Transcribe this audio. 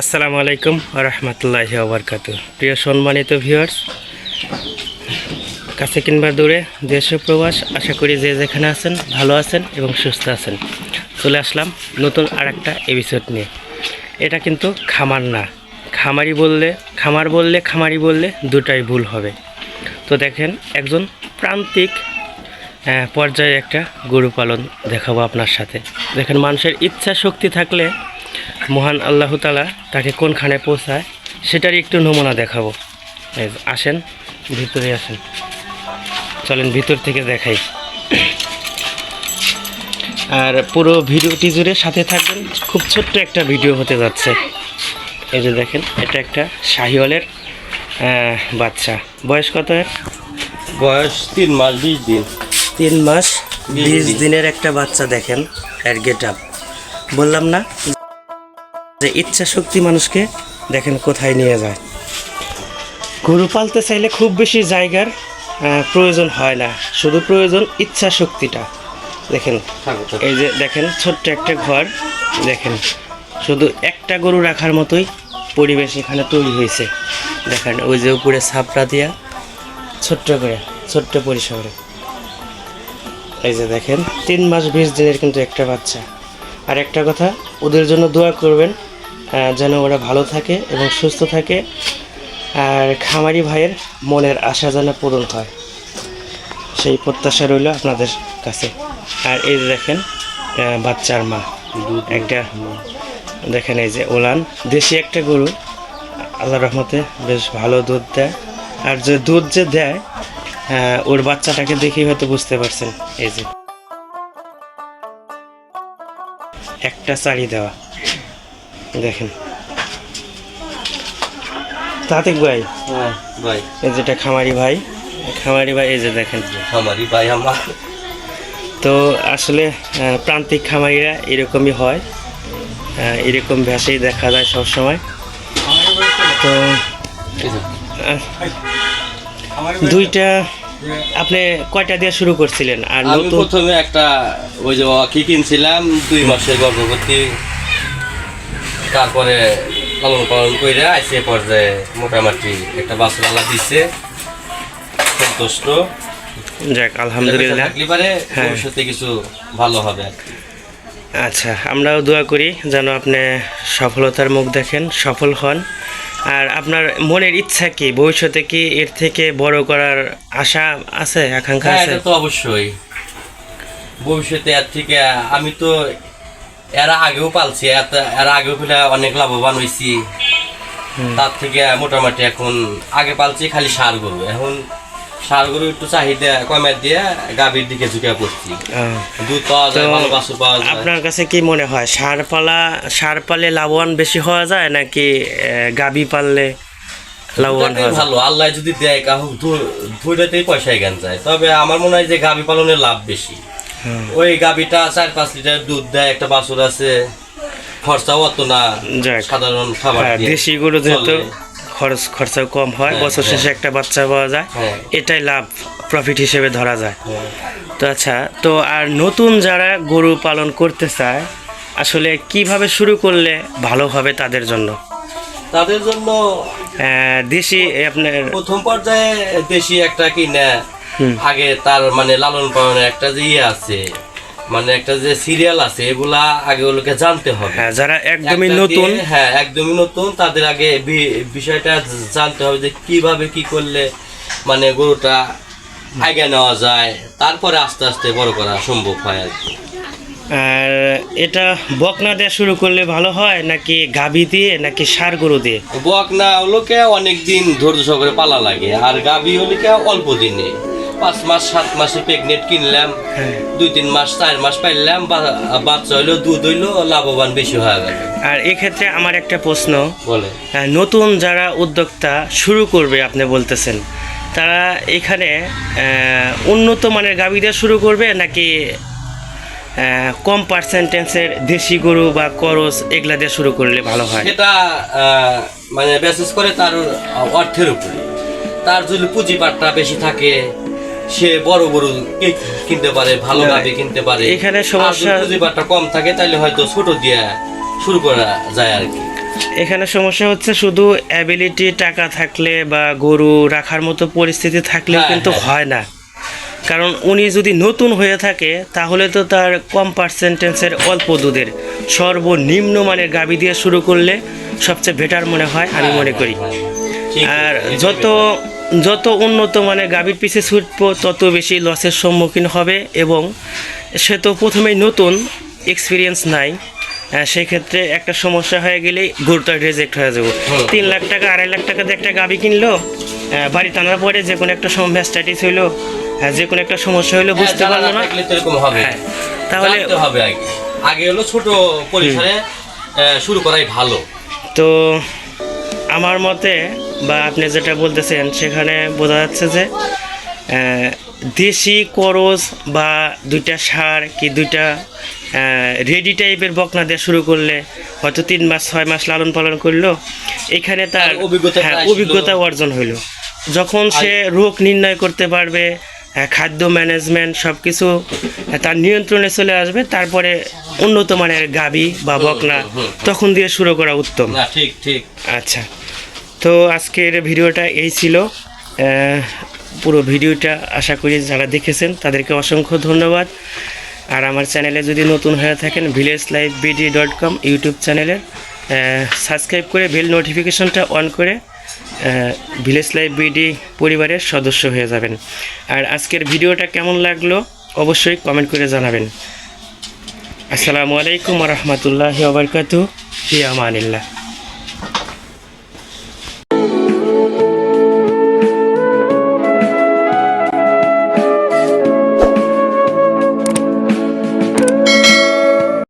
আসসালামু আলাইকুম রহমতুল্লাহ ওবরকাত প্রিয় সম্মানিত ভিউয়ার্স, কাছে কিংবা দূরে দেশ প্রবাস, আশা করি যে যেখানে আছেন, ভালো আছেন এবং সুস্থ আছেন। চলে আসলাম নতুন আর একটা এপিসোড নিয়ে। এটা কিন্তু খামার না। খামারি বললে, খামার বললে, খামারি বললে দুটাই ভুল হবে। তো দেখেন, একজন প্রান্তিক পর্যায়ে একটা গরু পালন দেখাবো আপনার সাথে। দেখেন, মানুষের ইচ্ছা শক্তি থাকলে মহান আল্লাহ তালা তাকে কোনখানে পৌঁছায় সেটারই একটু নমুনা দেখাবো। আসেন ভিতরে আসেন। চলেন ভিতর থেকে দেখাই। আর পুরো ভিডিওটি জুড়ে সাথে থাকবেন। খুব ছোট্ট একটা ভিডিও হতে যাচ্ছে। এই যে দেখেন এটা একটা শাহিওয়ালের বাচ্চা। বয়স কত এর? বয়স তিন মাস বিশ দিন। তিন মাস বিশ বিশ দিনের একটা বাচ্চা দেখেন এর গেট আপ বললাম না যে ইচ্ছা শক্তি মানুষকে দেখেন কোথায় নিয়ে যায়। গরু পালতে চাইলে খুব বেশি জায়গার প্রয়োজন হয় না। শুধু প্রয়োজন ইচ্ছা শক্তিটা দেখেন, এই যে দেখেন ছোট্ট একটা ঘর। দেখেন, শুধু একটা গরু রাখার মতোই পরিবেশ এখানে তৈরি হয়েছে। দেখেন, ওই যে উপরে ছাপড়া দিয়া ছোট্ট করে, ছোট্ট পরিসরে। এই যে দেখেন, তিন মাস বিশ দিনের কিন্তু একটা বাচ্চা। আর একটা কথা, ওদের জন্য দোয়া করবেন যেন ওরা ভালো থাকে এবং সুস্থ থাকে। আর খামারি ভাইয়ের মনের আশা যেন পূরণ হয়। সেই প্রত্যাশা রইল আপনাদের কাছে। আর এই দেখেন বাচ্চার মা। একটা দেখেন এই যে ওলান। দেশি একটা গরু। আল্লাহ রহমতে বেশ ভালো দুধ দেয়। আর যে দুধ যে দেয় ওর বাচ্চাটাকে দেখেই হয়তো বুঝতে পারছেন। এই যে। একটা চারি দেওয়া। দেখেন। তাতিক ভাই। হ্যাঁ ভাই। এই যেটা খামারি ভাই। খামারি ভাই এই যে দেখেন। আমারই ভাই আমার। তো আসলে প্রান্তিক খামারিরা এরকমই হয়। এরকম ভ্যাসেই দেখা যায় সবসময়। তো দুইটা আপনি কয়টা দিয়ে শুরু করছিলেন? আর নতুন প্রথমে একটা ওই যে কি কিনছিলাম দুই মাসের গর্ভবতী। তারপরে লালন পালন করে আইসে পর্যায়ে মোটামুটি একটা বাসুরালা দিচ্ছে সন্তুষ্ট যাক আলহামদুলিল্লাহ। হ্যাঁ। ভবিষ্যতে কিছু ভালো হবে আচ্ছা আমরাও দোয়া করি যেন আপনি সফলতার মুখ দেখেন সফল হন। আর আপনার মনের ইচ্ছা কি? ভবিষ্যতে কি এর থেকে বড় করার আশা আছে আকাঙ্ক্ষা হ্যাঁ আছে? তো অবশ্যই। ভবিষ্যতে এর থেকে আমি তো এর আগেও পালছি এত- এর আগেও ফেলে অনেক লাভবান হয়েছি তার থেকে মোটামুটি এখন আগে পালছি খালি সার গরু। এখন সার গরু একটু চাহিদা কমে দিয়ে গাভীর দিকে ঝুঁকে পড়ছি। দুধ পাওয়া যায় ভালো বাছুর পাওয়া যায়। আপনার কাছে কি মনে হয় সার পালা সার পালে লাভবান বেশি হওয়া যায় নাকি গাবি পাললে লাভবান ভালো আল্লাহ যদি দেয় কাহু দুইটাতেই পয়সা এখান যায়। তবে আমার মনে হয় যে গাভী পালনের লাভ বেশি। ওই গাভীটা চার পাঁচ লিটার দুধ দেয় একটা বাছুর আছে খরচাও অত না। সাধারণ খাবার হ্যাঁ, দেশি গরু যেহেতু খরচ খরচাও কম হয় হ্যাঁ, বছর শেষে হ্যাঁ। একটা বাচ্চা পাওয়া যায় হ্যাঁ। এটাই লাভ প্রফিট হিসেবে ধরা যায় হ্যাঁ। তো আচ্ছা তো আর নতুন যারা গরু পালন করতে চায় আসলে কীভাবে শুরু করলে ভালো হবে তাদের জন্য তাদের জন্য দেশি আপনার প্রথম পর্যায়ে দেশি একটা কিনে। আগে তার মানে লালন পালনের একটা যে ইয়ে আছে মানে একটা যে সিরিয়াল আছে এগুলা আগে ওগুলোকে জানতে হবে। হ্যাঁ যারা একদমই নতুন। হ্যাঁ একদমই নতুন তাদের আগে বিষয়টা জানতে হবে যে কীভাবে কি করলে মানে গরুটা আগে নেওয়া যায় তারপরে আস্তে আস্তে বড় করা সম্ভব হয় আর কি। আর এটা বকনা দিয়ে শুরু করলে ভালো হয় নাকি গাভি দিয়ে নাকি সার গরু দিয়ে? বক না ওগুলোকে অনেক দিন ধৈর্য সহকারে পালা লাগে আর গাভি হলিকে অল্প দিনে। পাঁচ মাস সাত মাসে প্রেগনেন্ট কিনলাম। হ্যাঁ। দুই তিন মাস চার মাস পাইলাম বাচ্চা হইল দুধ হইল লাভবান বেশি হয়ে গেল। আর এক্ষেত্রে আমার একটা প্রশ্ন। বলে নতুন যারা উদ্যোক্তা শুরু করবে আপনি বলতেছেন তারা এখানে উন্নত মানের গাভি দিয়ে শুরু করবে নাকি কম পার্সেন্টেন্সের দেশি গরু বা করস এগুলা দিয়ে শুরু করলে ভালো হয়? আহ, মানে বিশেষ করে তার অর্থের উপরে। তার যদি পুঁজিপাটটা বেশি থাকে সে বড় গরু কি- কিনতে পারে ভালো গাভি কিনতে পারে। এখানে সমস্যা যদি পুঁজিপাটটা কম থাকে তাহলে হয়তো ছোট দিয়ে শুরু করা যায় আর কি। এখানে সমস্যা হচ্ছে শুধু অ্যাবিলিটি টাকা থাকলে বা গরু রাখার মতো পরিস্থিতি থাকলেও হ্যাঁ, কিন্তু হ্যাঁ। হয় না। কারণ উনি যদি নতুন হয়ে থাকে তাহলে তো তার কম পার্সেন্টেন্সের অল্প দুধের সর্বনিম্ন মানের গাবি দিয়ে শুরু করলে সবচেয়ে বেটার মনে হয় আমি মনে করি। আর যত যত উন্নত মানের গাভীর পিছে ছুটবো তত বেশি লসের সম্মুখীন হবে এবং সে তো প্রথমেই নতুন এক্সপিরিয়েন্স নাই। আহ, সেই ক্ষেত্রে একটা সমস্যা হয়ে গেলেই গরুটা রেজেক্ট হয়ে যাব। তিন লাখ টাকা আড়াই লাখ টাকা দিয়ে একটা গাভী কিনলো বাড়ি টানার পরে যে কোনো একটা সময় ম্যাস্টাইটিস হইল যে কোনো একটা সমস্যা হইল হ্যাঁ, বুঝতে পারল না। হ্যাঁ তাহলে হবে আগে। হলো ছোট পরিসরে শুরু করাই ভালো। তো আমার মতে বা আপনি যেটা বলতেছেন সেখানে বোঝা যাচ্ছে যে দেশি করজ বা দুইটা সার কি দুইটা রেডি টাইপের বকনা দিয়ে শুরু করলে হয়তো তিন মাস ছয় মাস লালন পালন করল এখানে তার অভিজ্ঞতা হ্যাঁ। অভিজ্ঞতা অর্জন হইল যখন সে রোগ নির্ণয় করতে পারবে খাদ্য ম্যানেজমেন্ট সব কিছু তার নিয়ন্ত্রণে চলে আসবে তারপরে উন্নত মানের গাবি বা বকনা। তখন দিয়ে শুরু করা উত্তম ঠিক ঠিক আচ্ছা তো আজকের ভিডিওটা এই ছিল। পুরো ভিডিওটা আশা করি যারা দেখেছেন তাদেরকে অসংখ্য ধন্যবাদ। আর আমার চ্যানেলে যদি নতুন হয়ে থাকেন village live BD dot com YouTube চ্যানেলে সাবস্ক্রাইব করে বেল নোটিফিকেশনটা অন করে ভিলেজ লাইভ বিডি পরিবারের সদস্য হয়ে যাবেন। আর আজকের ভিডিওটা কেমন লাগল অবশ্যই কমেন্ট করে জানাবেন। আসসালামু আলাইকুম রহমতুল্লাহ ওবরকাতু ফি আমানিল্লাহ।